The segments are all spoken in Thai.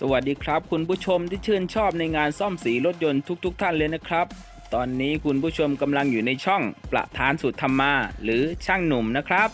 สวัสดีครับ คุณผู้ชมที่ชื่นชอบในงานซ่อมสีรถยนต์ทุกๆท่านเลยนะครับ ตอนนี้คุณผู้ชมกำลังอยู่ในช่องประธานสุดธรรมา หรือช่างหนุ่มนะครับ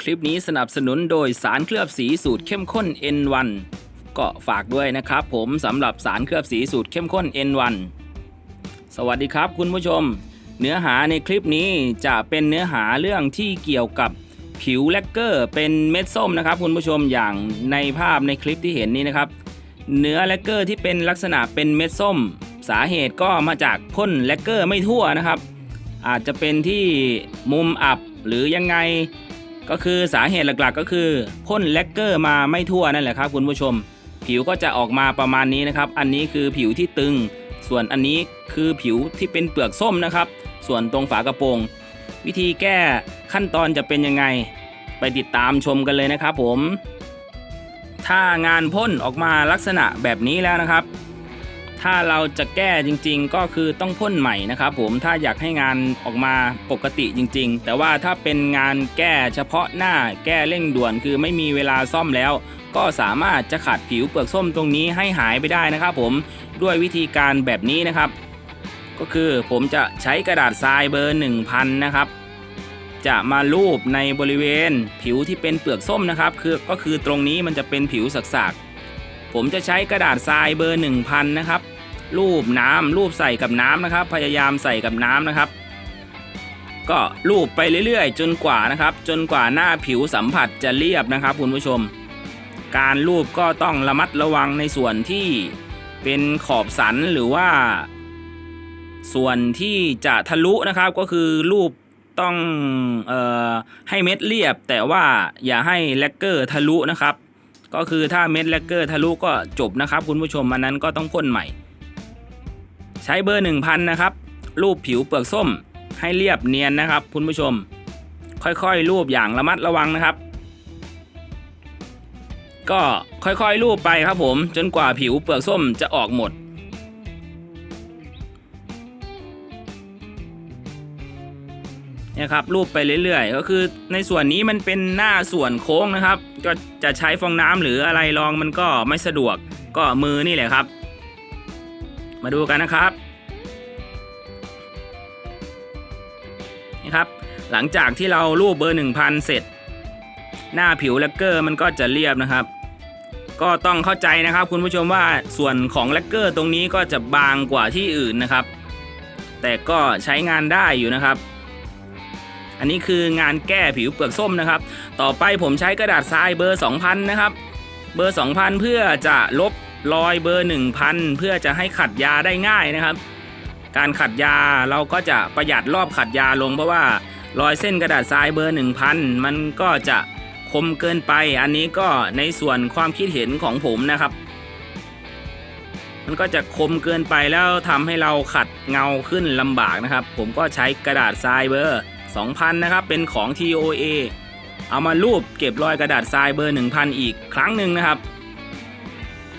คลิปนี้สนับสนุนโดยสารเคลือบสีสูตรเข้มข้น N1 ก็ฝากด้วยนะครับ ผมสำหรับสารเคลือบสีสูตรเข้มข้น N1 สวัสดีครับ คุณผู้ชม เนื้อหาในคลิปนี้จะเป็นเนื้อหาเรื่องที่เกี่ยวกับ ผิวแลกเกอร์เป็นเม็ดส้มนะครับคุณผู้ชมอย่างในภาพในคลิปที่เห็นนี้นะครับ เนื้อแลกเกอร์ที่เป็นลักษณะเป็นเม็ดส้ม สาเหตุก็มาจากพ่นแลกเกอร์ไม่ทั่วนะครับ อาจจะเป็นที่มุมอับหรือยังไง ก็คือสาเหตุหลักๆ ก็คือพ่นแลกเกอร์มาไม่ทั่วนั่นแหละครับคุณผู้ชม ผิวก็จะออกมาประมาณนี้นะครับ อันนี้คือผิวที่ตึง ส่วนอันนี้คือผิวที่เป็นเปลือกส้มนะครับ ส่วนตรงฝากระโปรง วิธีแก้ขั้นตอนจะเป็นยังไง ไปติดตามชมกันเลยนะครับผม ถ้างานพ่นออกมาลักษณะแบบนี้แล้วนะครับ ถ้าเราจะแก้จริงๆ ก็คือต้องพ่นใหม่นะครับผมถ้าอยากให้งานออกมาปกติจริง ๆ แต่ว่าถ้าเป็นงานแก้เฉพาะหน้าแก้เร่งด่วนคือไม่มีเวลาซ่อมแล้ว ก็สามารถจะขัดผิวเปลือกส้มตรงนี้ให้หายไปได้นะครับผมด้วยวิธีการแบบนี้นะครับ ก็คือผมจะใช้กระดาษทรายเบอร์ 1000 นะครับ จะมาลูบในบริเวณผิวที่เป็นเปลือกส้มนะครับ คือก็คือตรงนี้มันจะเป็นผิวสักๆ ผมจะใช้กระดาษทรายเบอร์ 1000 นะครับลูบน้ำลูบใส่กับน้ำนะครับ พยายามใส่กับน้ำนะครับ ก็ลูบไปเรื่อยๆ จนกว่านะครับ จนกว่าหน้าผิวสัมผัสจะเรียบนะครับคุณผู้ชม การลูบก็ต้องระมัดระวังในส่วนที่เป็นขอบสันหรือว่า ส่วนที่จะทะลุนะครับก็คือรูปต้องออให้เม็ดเรียบ แต่ว่าอย่าให้แลกเกอร์ทะลุนะครับ ก็คือถ้าเม็ดแลกเกอร์ทะลุก็จบนะครับ คุณผู้ชมอันนั้นก็ต้องพ่นใหม่ ใช้เบอร์ 1000 นะครับ รูปผิวเปลือกส้มให้เรียบเนียนนะครับ คุณผู้ชม ค่อยๆ รูปอย่างระมัดระวังนะครับ ก็ค่อยๆ รูปไปครับผม จนกว่าผิวเปลือกส้มจะออกหมด ครับรูปไปเรื่อยๆ ก็คือในส่วนนี้มันเป็นหน้าส่วนโค้งนะครับ ก็จะใช้ฟองน้ำหรืออะไรรองมันก็ไม่สะดวกก็มือนี่แหละครับ มาดูกันนะครับนี่ครับ หลังจากที่เรารูปเบอร์ 1000 เสร็จ หน้าผิวแลกเกอร์มันก็จะเรียบนะครับ ก็ต้องเข้าใจนะครับ คุณผู้ชมว่าส่วนของแลกเกอร์ตรงนี้ก็จะบางกว่าที่อื่นนะครับ แต่ก็ใช้งานได้อยู่นะครับ อันนี้คืองานแก้ผิวเปลือกส้มนะครับ ต่อไปผมใช้กระดาษทรายเบอร์ 2000 นะครับ เบอร์ 2000 เพื่อจะลบรอยเบอร์ 1000 เพื่อจะให้ขัดยาได้ง่ายนะครับ การขัดยาเราก็จะประหยัดรอบขัดยาลงเพราะว่ารอยเส้นกระดาษทรายเบอร์ 1000 มันก็จะคมเกินไป อันนี้ก็ในส่วนความคิดเห็นของผมนะครับ มันก็จะคมเกินไปแล้วทำให้เราขัดเงาขึ้นลำบากนะครับ ผมก็ใช้กระดาษทรายเบอร์ 2,000 นะครับ เป็นของ TOA เอามารูปเก็บรอยกระดาษทรายเบอร์ 1,000 อีกครั้งหนึ่งนะครับ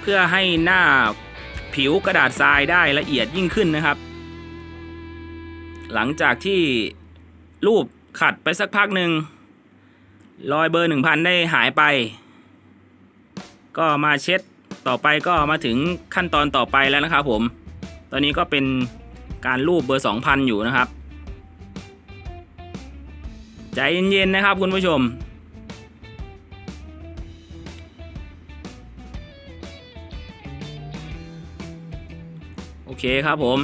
เพื่อให้หน้าผิวกระดาษทรายได้ละเอียดยิ่งขึ้นนะครับ หลังจากที่รูปขัดไปสักพักหนึ่งรอยเบอร์ 1,000 ได้หายไป ก็มาเช็ดต่อไปก็มาถึงขั้นตอนต่อไปแล้วนะครับผม ตอนนี้ก็เป็นการรูปเบอร์ 2,000 อยู่นะครับ ใจเย็นๆนะครับคุณผู้ชม โอเคครับผม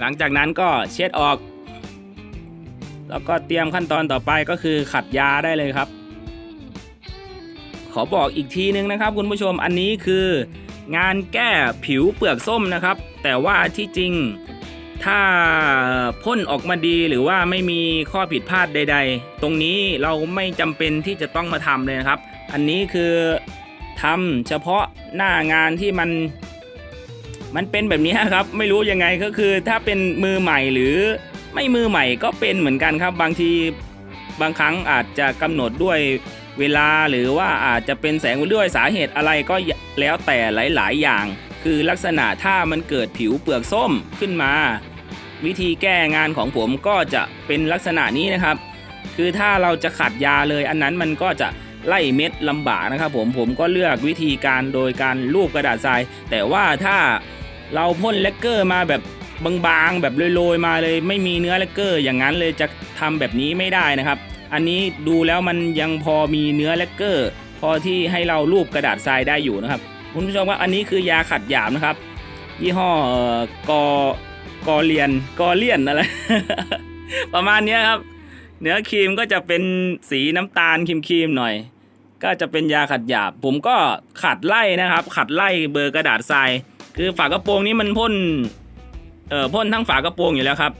หลังจากนั้นก็เช็ดออก แล้วก็เตรียมขั้นตอนต่อไปก็คือขัดยาได้เลยครับ ขอบอกอีกทีนึงนะครับ คุณผู้ชมอันนี้คืองานแก้ผิวเปลือกส้มนะครับ แต่ว่าที่จริง ถ้าพ่นออกมาดีหรือว่าไม่มีข้อผิดพลาดใด ๆ ตรงนี้เราไม่จำเป็นที่จะต้องมาทำเลยนะครับ อันนี้คือทำเฉพาะหน้างานที่มันมันเป็นแบบนี้ครับ ไม่รู้ยังไงก็คือถ้าเป็นมือใหม่หรือไม่มือใหม่ก็เป็นเหมือนกันครับ บางทีบางครั้งอาจจะกำหนดด้วยเวลาหรือว่าอาจจะเป็นแสงด้วยสาเหตุอะไรก็แล้วแต่หลาย ๆ อย่าง คือลักษณะถ้ามันเกิดผิวเปลือกส้มขึ้นมา วิธีแก้งานของผมก็จะเป็นลักษณะนี้นะครับ คือถ้าเราจะขัดยาเลย อันนั้นมันก็จะไล่เม็ดลำบากนะครับผมผมก็เลือกวิธีการโดยการลูบกระดาษทราย แต่ว่าถ้าเราพ่นแลกเกอร์มาแบบบางๆ แบบโรยๆมาเลยไม่มีเนื้อแลกเกอร์อย่างนั้นเลยจะทำแบบนี้ไม่ได้นะครับ อันนี้ดูแล้วมันยังพอมีเนื้อแลกเกอร์ พอที่ให้เราลูบกระดาษทรายได้อยู่นะครับ คุณผู้ชมครับอันนี้คือยาขัดหยาบนะครับ ยี่ห้อกอกอเลียนกอเลียนอะไร ประมาณนี้ครับ เนื้อครีมก็จะเป็นสีน้ำตาลครีมๆหน่อย ก็จะเป็นยาขัดหยาบผมก็ขัดไล่นะครับ ขัดไล่เบอร์กระดาษทรายคือฝากระโปรงนี้มันพ่นเอ่อพ่นทั้งฝากระโปรงอยู่แล้วครับ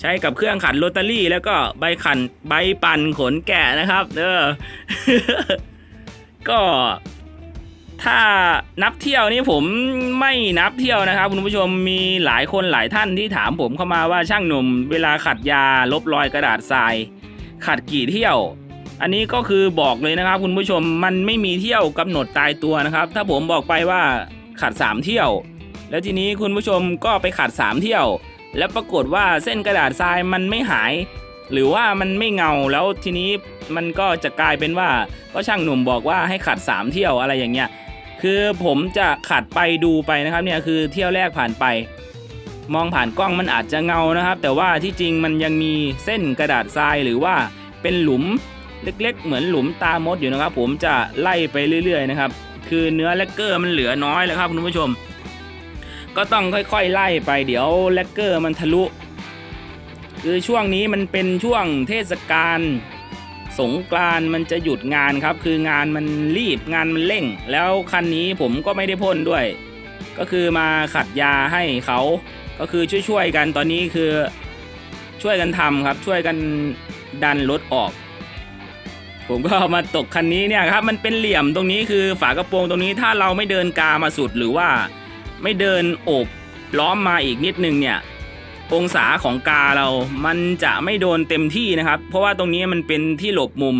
ใช้กับเครื่องขัดโรตารี่ แล้วก็ใบขันใบปั่นขนแกะนะครับ เออก็ ถ้านับเที่ยวนี่ผมไม่นับเที่ยวนะครับคุณผู้ชมมีหลายคนหลายท่านที่ถามผมเข้ามาว่าช่างหนุ่ม เวลาขัดยาลบรอยกระดาษทราย ขัดกี่เที่ยว อันนี้ก็คือบอกเลยนะครับ คุณผู้ชมมันไม่มีเที่ยวกำหนดตายตัวนะครับ ถ้าผมบอกไปว่าขัด 3 เที่ยว แล้วทีนี้คุณผู้ชมก็ไปขัด 3 เที่ยว แล้วปรากฏว่าเส้นกระดาษทรายมันไม่หาย หรือว่ามันไม่เงาแล้วทีนี้มันก็จะกลายเป็นว่าก็ช่างหนุ่มบอกว่าให้ขัด 3 เที่ยวอะไรอย่างเงี้ย คือผมจะขัดไปดูไปนะครับเนี่ยคือเที่ยวแรกผ่านไป มองผ่านกล้องมันอาจจะเงานะครับ แต่ว่าที่จริงมันยังมีเส้นกระดาษทรายหรือว่าเป็นหลุมเล็ก ๆ เหมือนหลุมตามดอยู่นะครับ ผมจะไล่ไปเรื่อย ๆ นะครับ คือเนื้อแลกเกอร์มันเหลือน้อยแล้วครับคุณผู้ชม ก็ต้องค่อย ๆ ไล่ไปเดี๋ยวแลกเกอร์มันทะลุ คือช่วงนี้มันเป็นช่วงเทศกาล สงกรานมันจะหยุดงานครับ คืองานมันรีบงานมันเร่ง แล้วคันนี้ผมก็ไม่ได้พ่นด้วย ก็คือมาขัดยาให้เขาก็คือช่วยๆกันตอนนี้คือช่วยกันทำครับ ช่วยกันดันรถออก ผมก็มาตกคันนี้เนี่ยครับมันเป็นเหลี่ยมตรงนี้คือฝากระโปรงตรงนี้ถ้าเราไม่เดินกามาสุดหรือว่า ไม่เดินโอบล้อมมาอีกนิดนึงเนี่ย องศาของกาเรา มันจะไม่โดนเต็มที่นะครับ เพราะว่าตรงนี้มันเป็นที่หลบมุม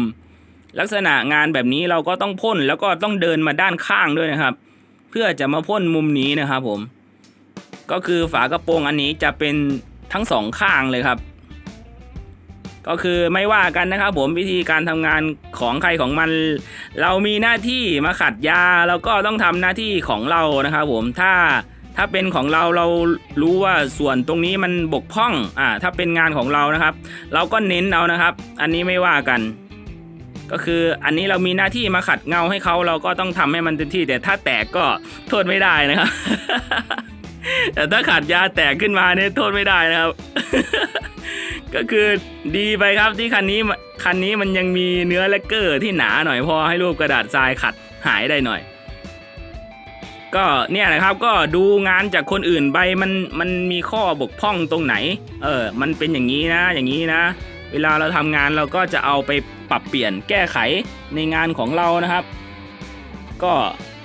ลักษณะงานแบบนี้เราก็ต้องพ่นแล้วก็ต้องเดินมาด้านข้างด้วยนะครับ เพื่อจะมาพ่นมุมนี้นะครับผม ก็คือฝากระโปรงอันนี้จะเป็นทั้งสองข้างเลยครับ ก็คือไม่ว่ากันนะครับผมวิธีการทำงานของใครของมัน เรามีหน้าที่มาขัดยาเราก็ต้องทำหน้าที่ของเรานะครับผมถ้า ถ้าเป็นของเราเรารู้ว่าส่วนตรงนี้มันบกพร่องอ่าถ้าเป็นงานของเรานะครับ เราก็เน้นเอานะครับ อันนี้ไม่ว่ากัน ก็คืออันนี้เรามีหน้าที่มาขัดเงาให้เขาเราก็ต้องทำให้มันเต็มที่ แต่ถ้าแตกก็โทษไม่ได้นะครับ แต่ถ้าขาดยาแตกขึ้นมาเนี่ยโทษไม่ได้นะครับ ก็คือดีไปครับที่คันนี้คันนี้มันยังมีเนื้อแลกเกอร์ที่หนาหน่อยพอให้รูปกระดาษทรายขัดหายได้หน่อย ก็เนี่ยนะครับก็ดูงานจากคนอื่นไปมันมันมีข้อบกพร่องตรงไหน เออมันเป็นอย่างนี้นะอย่างนี้นะ เวลาเราทำงานเราก็จะเอาไปปรับเปลี่ยนแก้ไขในงานของเรานะครับ ก็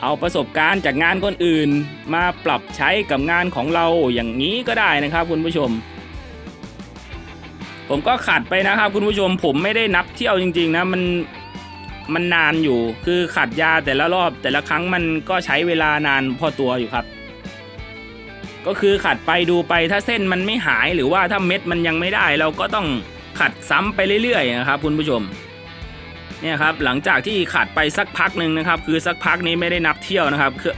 เอาประสบการณ์จากงานคนอื่น มาปรับใช้กับงานของเราอย่างนี้ก็ได้นะครับคุณผู้ชม ผมก็ขัดไปนะครับคุณผู้ชมผมไม่ได้นับเที่ยวจริงๆนะมัน มันนานอยู่ คือขัดยาแต่ละรอบแต่ละครั้งมันก็ใช้เวลานานพอตัวอยู่ครับ ก็คือขัดไปดูไปถ้าเส้นมันไม่หายหรือว่าถ้าเม็ดมันยังไม่ได้ เราก็ต้องขัดซ้ำไปเรื่อยๆนะครับคุณผู้ชมเนี่ยครับหลังจากที่ขัดไปสักพักหนึ่งนะครับ คือสักพักนี้ไม่ได้นับเที่ยวนะครับ คือ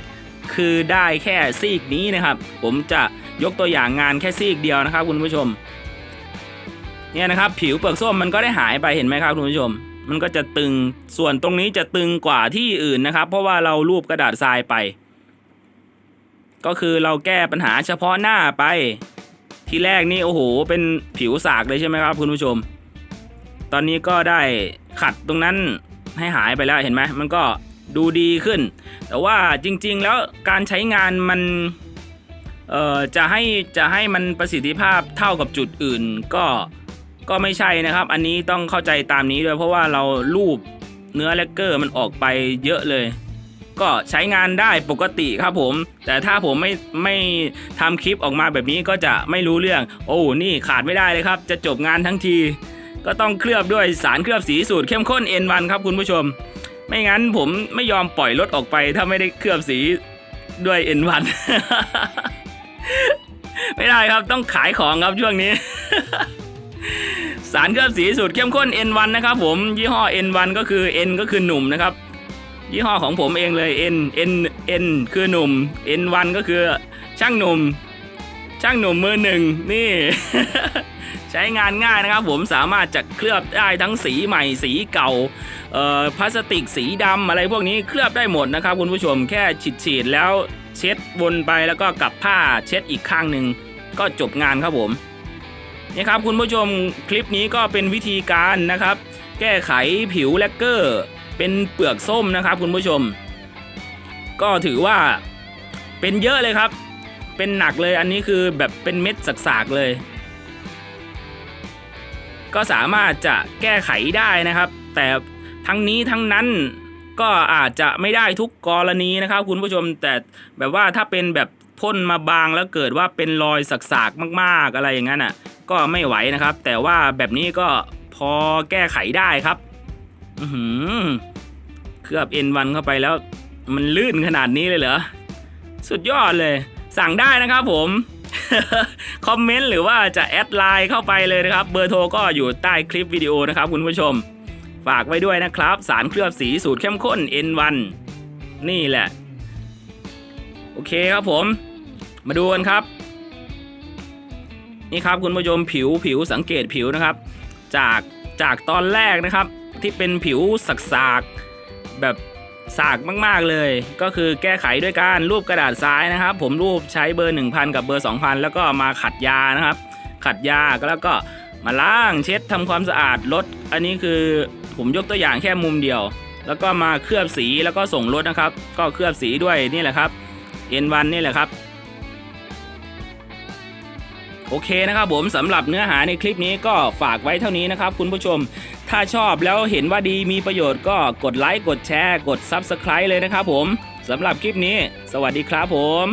คือได้แค่ซีกนี้นะครับ ผมจะยกตัวอย่างงานแค่ซีกเดียวนะครับ คุณผู้ชมเนี่ยนะครับ ผิวเปลือกส้มมันก็ได้หายไปเห็นไหมครับคุณผู้ชม มันก็จะตึงส่วนตรงนี้จะตึงกว่าที่อื่นนะครับ เพราะว่าเรารูปกระดาษทรายไป ก็คือเราแก้ปัญหาเฉพาะหน้าไป ทีแรกนี่โอ้โห เป็นผิวสากเลยใช่ไหมครับคุณผู้ชม ตอนนี้ก็ได้ขัดตรงนั้นให้หายไปแล้วเห็นไหมมันก็ดูดีขึ้น แต่ว่าจริงๆแล้วการใช้งานมันจะให้จะให้มันประสิทธิภาพเท่ากับจุดอื่นก็ ก็ไม่ใช่นะครับ อันนี้ต้องเข้าใจตามนี้ด้วยเพราะว่าเราลูบเนื้อแลกเกอร์มันออกไปเยอะเลย ก็ใช้งานได้ปกติครับผม แต่ถ้าผมไม่ไม่ทำคลิปออกมาแบบนี้ก็จะไม่รู้เรื่อง โอ้นี่ขาดไม่ได้เลยครับ จะจบงานทั้งที ก็ต้องเคลือบด้วยสารเคลือบสีสูตรเข้มข้น N1 ครับคุณผู้ชม ไม่งั้นผมไม่ยอมปล่อยรถออกไป ถ้าไม่ได้เคลือบสีด้วย N1 ไม่ได้ครับต้องขายของครับช่วงนี้ สารเคลือบสีสูตรเข้มข้น N1 นะครับผมยี่ห้อ N1 ก็คือ N ก็คือหนุ่มนะครับ ยี่ห้อของผมเองเลย N N N คือหนุ่ม N1 ก็คือช่างหนุ่ม ช่างหนุ่มมือหนึ่งนี่ ใช้งานง่ายนะครับ ผมสามารถจะเคลือบได้ทั้งสีใหม่สีเก่าพลาสติกสีดำอะไรพวกนี้เคลือบได้หมดนะครับ คุณผู้ชมแค่ฉีดๆแล้วเช็ดวนไปแล้วก็กลับผ้าเช็ดอีกข้างหนึ่งก็จบงานครับผม นี่ครับคุณผู้ชมคลิปนี้ก็เป็นวิธีการนะครับ แก้ไขผิวแลกเกอร์ เป็นเปลือกส้มนะครับ คุณผู้ชม ก็ถือว่าเป็นเยอะเลยครับ เป็นหนักเลยอันนี้คือแบบเป็นเม็ดสักๆเลย ก็สามารถจะแก้ไขได้นะครับ แต่ทั้งนี้ทั้งนั้นก็อาจจะไม่ได้ทุกกรณีนะครับ คุณผู้ชมแต่แบบว่าถ้าเป็นแบบพ่นมาบางแล้วเกิดว่าเป็นรอยสักๆมาก ๆอะไรอย่างนั้นอะ ก็ไม่ไหวนะครับ แต่ว่าแบบนี้ก็พอแก้ไขได้ครับอือหือเคลือบ N1 เข้าไปแล้ว มันลื่นขนาดนี้เลยเหรอ สุดยอดเลย สั่งได้นะครับผม คอมเมนต์หรือว่าจะแอดไลน์เข้าไปเลยนะครับ เบอร์โทรก็อยู่ใต้คลิปวิดีโอนะครับคุณผู้ชม ฝากไว้ด้วยนะครับ สารเคลือบสีสูตรเข้มข้น N1 นี่แหละ โอเคครับผม มาดูกันครับ นี่ครับคุณผู้ชมผิวผิวสังเกตผิวนะครับ จากจากตอนแรกนะครับ ที่เป็นผิวสักๆแบบสากมากๆเลย ก็คือแก้ไขด้วยการรูปกระดาษทรายนะครับ ผมรูปใช้เบอร์ 1000 กับเบอร์ 2000 แล้วก็มาขัดยานะครับ ขัดยาแล้วก็มาล้างเช็ดทำความสะอาดลดอันนี้คือผมยกตัวอย่างแค่มุมเดียว แล้วก็มาเคลือบสีแล้วก็ส่งรถนะครับ ก็เคลือบสีด้วยนี่แหละครับ N1 นี่แหละครับ โอเคนะครับผมสำหรับเนื้อหาในคลิปนี้ก็ฝากไว้เท่านี้นะครับคุณผู้ชม ถ้าชอบแล้วเห็นว่าดีมีประโยชน์ก็กดไลค์กดแชร์ กด Subscribe เลยนะครับผมสำหรับคลิปนี้ สวัสดีครับผม